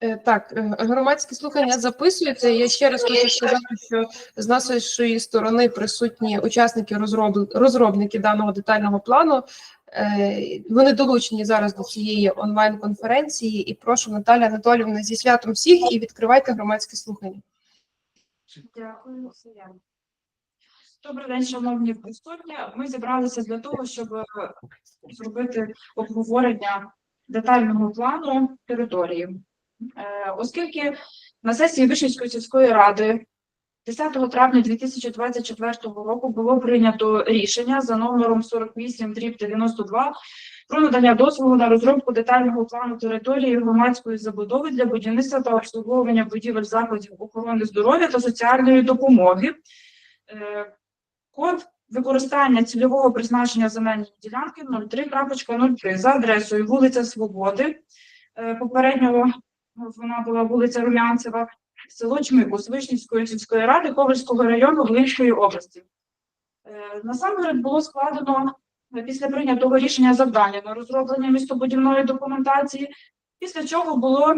Е, Так, е, громадські слухання записуються. Я ще раз хочу сказати, що з нашої сторони присутні учасники розроб... розробники даного детального плану. Е, Вони долучені зараз до цієї онлайн-конференції. І прошу Наталя Анатоліївна зі святом всіх і відкривайте громадські слухання. Дякую. Добрий день, шановні присутні. Ми зібралися для того, щоб зробити обговорення детального плану території. Е, Оскільки на сесії Вишівської сільської ради 10 травня 2024 року було прийнято рішення за номером 48 92 про надання дозволу на розробку детального плану території громадської забудови для будівництва та обслуговування будівель закладів охорони здоров'я та соціальної допомоги. Е, Код використання цільового призначення земельної ділянки 03.03 за адресою вулиця Свободи. Е, Попередньо вона була вулиця Румянцева, село Чмикус Вишнівської сільської ради Ковальського району Глинської області. Е, Насамперед було складено е, після прийнятого рішення завдання на розроблення містобудівної документації, після чого було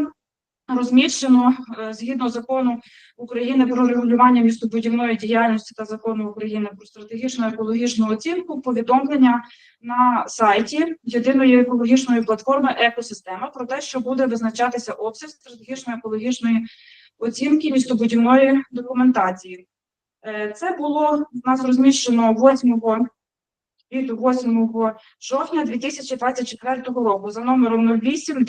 розміщено е, згідно закону України про регулювання містобудівної діяльності та закону України про стратегічну екологічну оцінку повідомлення на сайті єдиної екологічної платформи екосистема про те, що буде визначатися обсяг стратегічної екологічної оцінки містобудівної документації. Е, Це було в нас розміщено 8 від 8 жовтня 2024 року за номером 08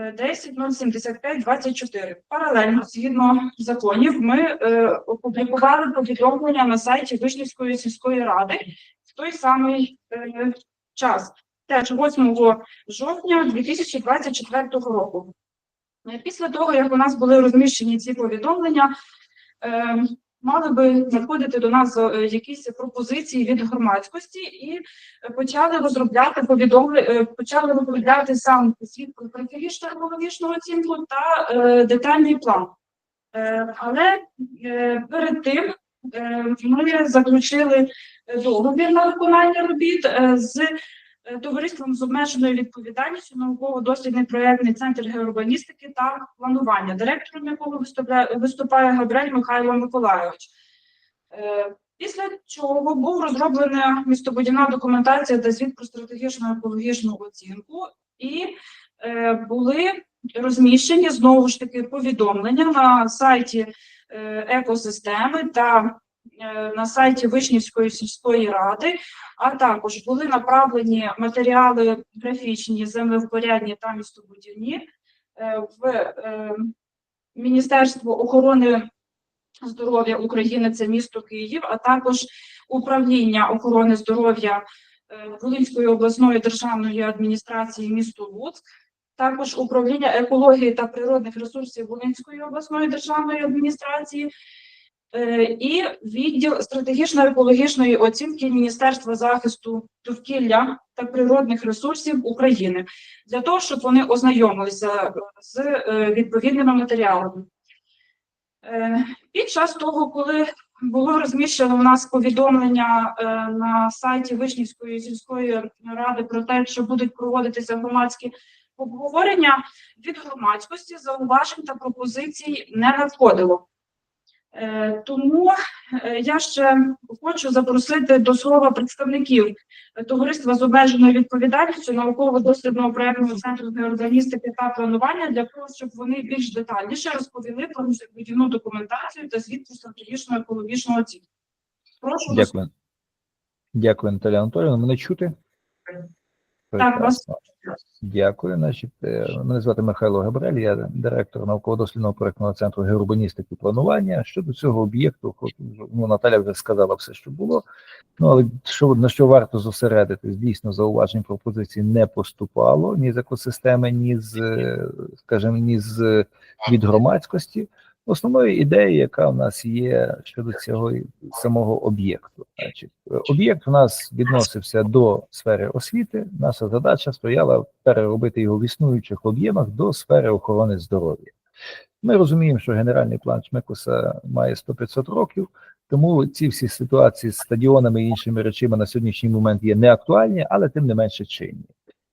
10 10 075 24. Паралельно, згідно законів, ми е, опублікували повідомлення на сайті Вишнівської сільської ради в той самий е, час, теж 8 жовтня 2024 року. Е, Після того, як у нас були розміщені ці повідомлення, е, мали би надходити до нас е, якісь пропозиції від громадськості і почали розробляти повідомлення, почали розробляти сам світ про екологічну оцінку та е, детальний план. Е, але е, перед тим е, ми заключили договір на виконання робіт е, з е, товариством з обмеженою відповідальністю науково-дослідний проєктний центр геоурбаністики та планування, директором якого виступає, виступає Габрель Михайло Миколайович. Е, Після чого був розроблена містобудівна документація та звіт про стратегічну екологічну оцінку, і е, були розміщені знову ж таки повідомлення на сайті е, екосистеми та е, на сайті Вишнівської сільської ради, а також були направлені матеріали графічні, землевпорядні та містобудівні е, в е, Міністерство охорони здоров'я України, це місто Київ, а також управління охорони здоров'я е, Волинської обласної державної адміністрації місто Луцьк, також управління екології та природних ресурсів Волинської обласної державної адміністрації е, і відділ стратегічно-екологічної оцінки Міністерства захисту довкілля та природних ресурсів України для того, щоб вони ознайомилися з е, відповідними матеріалами. Е, Під час того, коли було розміщено у нас повідомлення е, на сайті Вишнівської сільської ради про те, що будуть проводитися громадські обговорення, від громадськості зауважень та пропозицій не надходило. Е, Тому е, я ще хочу запросити до слова представників товариства з обмеженою відповідальністю науково-дослідного проєктного центру георганістики та планування для того, щоб вони більш детальніше розповіли про містобудівну документацію та звіт про стратегічну екологічну оцінку. Прошу Дякую. Дякую, Наталя Анатолійовна. Мене чути? Прекрасно. Дякую. Значить, е, мене звати Михайло Габрель, я директор науково-дослідного проєктного центру геоурбаністики і планування. Щодо цього об'єкту, ну, Наталя вже сказала все, що було. Ну, але що, на що варто зосередитись, дійсно, зауважень пропозицій не поступало ні з екосистеми, ні з, е, скажімо, ні з від громадськості. Основною ідеєю, яка в нас є щодо цього самого об'єкту, значить, об'єкт у нас відносився до сфери освіти. Наша задача стояла переробити його в існуючих об'ємах до сфери охорони здоров'я. Ми розуміємо, що генеральний план Чмекуса має 100-500 років, тому ці всі ситуації з стадіонами і іншими речами на сьогоднішній момент є неактуальні, але тим не менше чинні.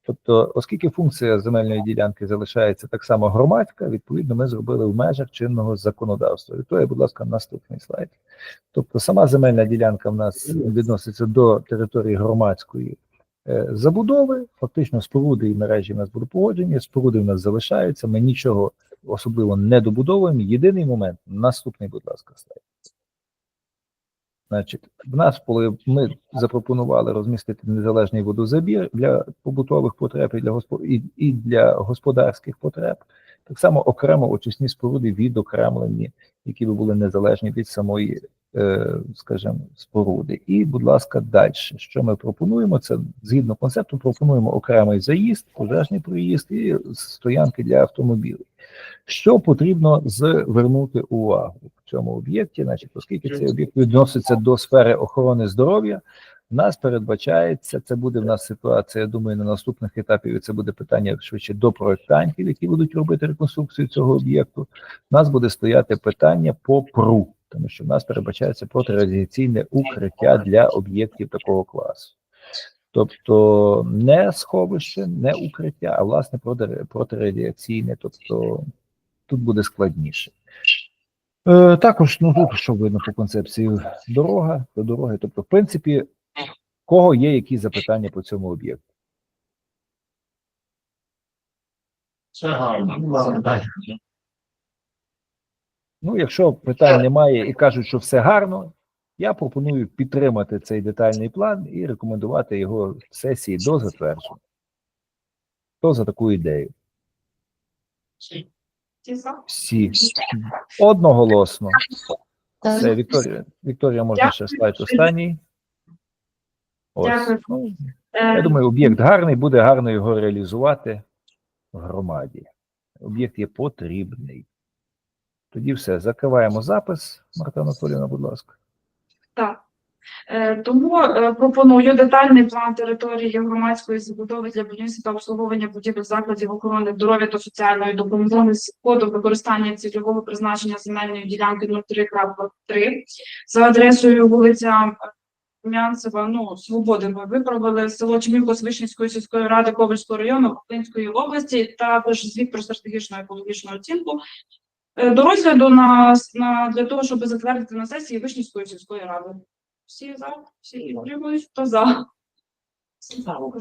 Тобто, оскільки функція земельної ділянки залишається так само громадська, відповідно, ми зробили в межах чинного законодавства. І то є, будь ласка, наступний слайд. Тобто, сама земельна ділянка в нас відноситься до території громадської е, забудови. Фактично, споруди і мережі в нас будуть погоджені, споруди в нас залишаються. Ми нічого особливо не добудовуємо. Єдиний момент наступний, будь ласка, слайд. Значить, в нас, коли ми запропонували розмістити незалежний водозабір для побутових потреб і для госпо- і, і для господарських потреб, так само окремо очисні споруди відокремлені, які би були незалежні від самої, скажімо, споруди. І, будь ласка, далі. Що ми пропонуємо? Це згідно концепту, пропонуємо окремий заїзд, пожежний проїзд і стоянки для автомобілів. Що потрібно звернути увагу в цьому об'єкті, значить, оскільки цей об'єкт відноситься до сфери охорони здоров'я, в нас передбачається, це буде в нас ситуація, я думаю, на наступних етапів це буде питання швидше до проєктантів, які будуть робити реконструкцію цього об'єкту. У нас буде стояти питання по ПРУ, тому що в нас передбачається протирадіаційне укриття для об'єктів такого класу. Тобто не сховище, не укриття, а власне протирадіаційне, тобто тут буде складніше. Е, також, ну тут що видно по концепції дорога до дороги. Тобто, в принципі, кого є які запитання по цьому об'єкту? Все гарно. Ну, якщо питань немає і кажуть, що все гарно, я пропоную підтримати цей детальний план і рекомендувати його в сесії до затвердження. Хто за таку ідею? Всі одноголосно. Все, Вікторія, Вікторія, можна ще слайд останній. Ось. Ну, Е, я думаю, об'єкт гарний, буде гарно його реалізувати в громаді. Об'єкт є потрібний. Тоді все, закриваємо запис. Марта Анатоліївна, будь ласка. Так. Е, Тому е, пропоную детальний план території громадської забудови для будівництва та обслуговування будівель закладів охорони здоров'я та соціальної допомоги з кодом використання цільового призначення земельної ділянки 03.3 за адресою вулиця Мянцева, ну, Свободи ми виправили село Чмілко Вишнівської сільської ради Ковальського району Волинської області, також звіт про стратегічну екологічну оцінку до розгляду на, на для того, щоб затвердити на сесії Вишнівської сільської ради. Всі за, всі отримують, хто за.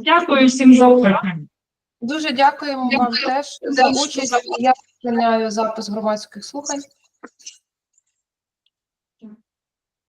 Дякую всім за увагу. Дуже дякуємо вам теж за участь. Я починаю запис громадських слухань.